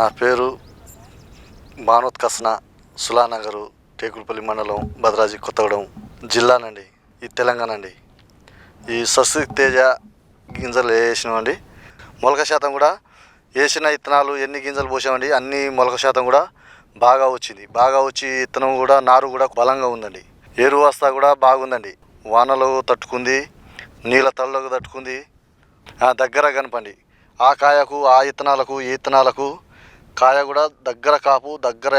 నా పేరు మానోత్ కస్న సులానగరు టేకులపల్లి మండలం భద్రాజి కొత్తగూడెం జిల్లానండి. ఈ తెలంగాణ అండి ఈ సస్య తేజ గింజలు వేసినామండి మొలక శాతం కూడా వేసిన విత్తనాలు ఎన్ని గింజలు పోసామండి అన్ని మొలక శాతం కూడా బాగా వచ్చింది. బాగా వచ్చి విత్తనం కూడా నారు కూడా బలంగా ఉందండి. ఎరువు వస్తా కూడా బాగుందండి. వానలు తట్టుకుంది నీళ్ళ తల్లకు తట్టుకుంది. ఆ దగ్గర కనపండి ఆ కాయకు ఆ ఇత్తనాలకు ఈ ఇత్తనాలకు కాయ కూడా దగ్గర కాపు దగ్గర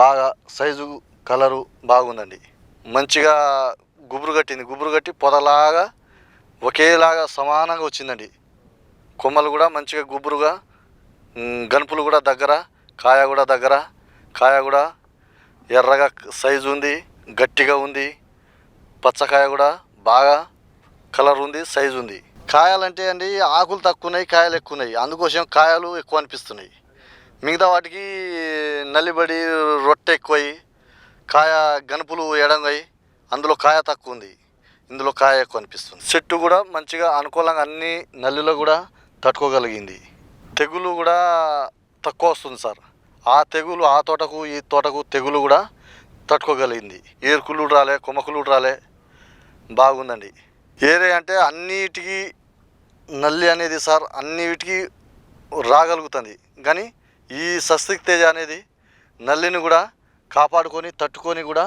బాగా సైజు కలరు బాగుందండి. మంచిగా గుబురు కట్టింది. గుబురు కట్టి పొదలాగా ఒకేలాగా సమానంగా వచ్చిందండి. కొమ్మలు కూడా మంచిగా గుబురుగా గనుపులు కూడా దగ్గర కాయ కూడా దగ్గర కాయ కూడా ఎర్రగా సైజు ఉంది గట్టిగా ఉంది పచ్చకాయ కూడా బాగా కలర్ ఉంది సైజు ఉంది. కాయలంటే అండి ఆకులు తక్కువ ఉన్నాయి కాయలు ఎక్కువ ఉన్నాయి. అందుకోసం కాయలు ఎక్కువ అనిపిస్తున్నాయి. మిగతా వాటికి నల్లిబడి రొట్టె ఎక్కువయి కాయ గనుపులు ఎడంగాయి అందులో కాయ తక్కువ ఉంది ఇందులో కాయ ఎక్కువ అనిపిస్తుంది. చెట్టు కూడా మంచిగా అనుకూలంగా అన్ని నల్లిలో కూడా తట్టుకోగలిగింది. తెగులు కూడా తక్కువ వస్తుంది సార్. ఆ తెగులు ఆ తోటకు ఈ తోటకు తెగులు కూడా తట్టుకోగలిగింది. ఏరుకులు రాలే కొమ్మకులు రాలే. బాగుందండి. ఏరే అంటే అన్నిటికీ నల్లి అనేది సార్ అన్నిటికీ రాగలుగుతుంది. కానీ ఈ సస్తిక్ తేజ అనేది నల్లిని కూడా కాపాడుకొని తట్టుకొని కూడా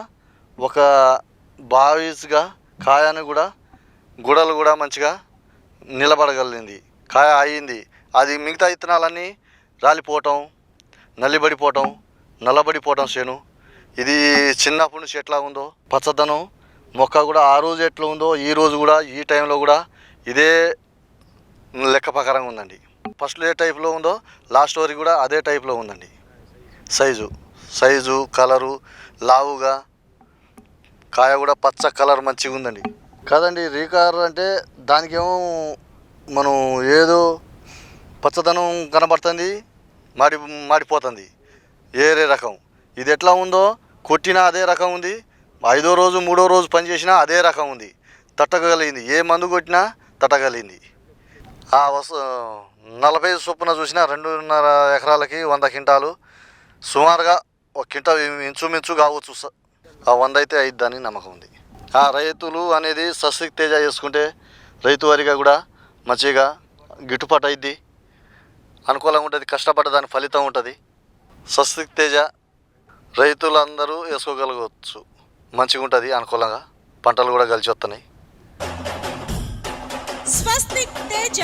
ఒక బావిస్గా కాయాన్ని కూడా గుడలు కూడా మంచిగా నిలబడగలిగింది. కాయ అయింది అది మిగతా విత్తనాలన్నీ రాలిపోవటం నల్లిబడిపోవటం నల్లబడిపోవటం చేను ఇది చిన్నప్పటి నుంచి ఎట్లా ఉందో పచ్చదనం మొక్క కూడా ఆ రోజు ఎట్లా ఉందో ఈ రోజు కూడా ఈ టైంలో కూడా ఇదే లెక్క ప్రకారంగా ఉందండి. ఫస్ట్ ఏ టైప్లో ఉందో లాస్ట్ వరకు కూడా అదే టైప్లో ఉందండి. సైజు సైజు కలరు లావుగా కాయ కూడా పచ్చ కలర్ మంచిగా ఉందండి. కాదండి రీకార్ అంటే దానికేమో మనం ఏదో పచ్చదనం కనబడుతుంది మాడి మాడిపోతుంది ఏరే రకం. ఇది ఎట్లా ఉందో కొట్టినా అదే రకం ఉంది ఐదో రోజు మూడో రోజు పని చేసినా అదే రకం ఉంది. తట్టగలిగింది. ఏ మందు కొట్టినా తట్టగలిగింది. ఆ వస్తు నలభై చొప్పున చూసిన రెండున్నర ఎకరాలకి వంద క్వింటాలు. సుమారుగా ఒక క్వింటా ఇంచుమించు కావచ్చు ఆ వంద అయితే అయిద్దని నమ్మకం ఉంది. ఆ రైతులు అనేది సస్యక్ తేజ చేసుకుంటే రైతు వారిగా కూడా మంచిగా గిట్టుబాటు అయింది అనుకూలంగా ఉంటుంది కష్టపడ్డ దాని ఫలితం ఉంటుంది. సస్యక్ తేజ రైతులందరూ వేసుకోగలగవచ్చు మంచిగా ఉంటుంది అనుకూలంగా. పంటలు కూడా కలిసి వస్తున్నాయి స్వస్తిక్ తేజ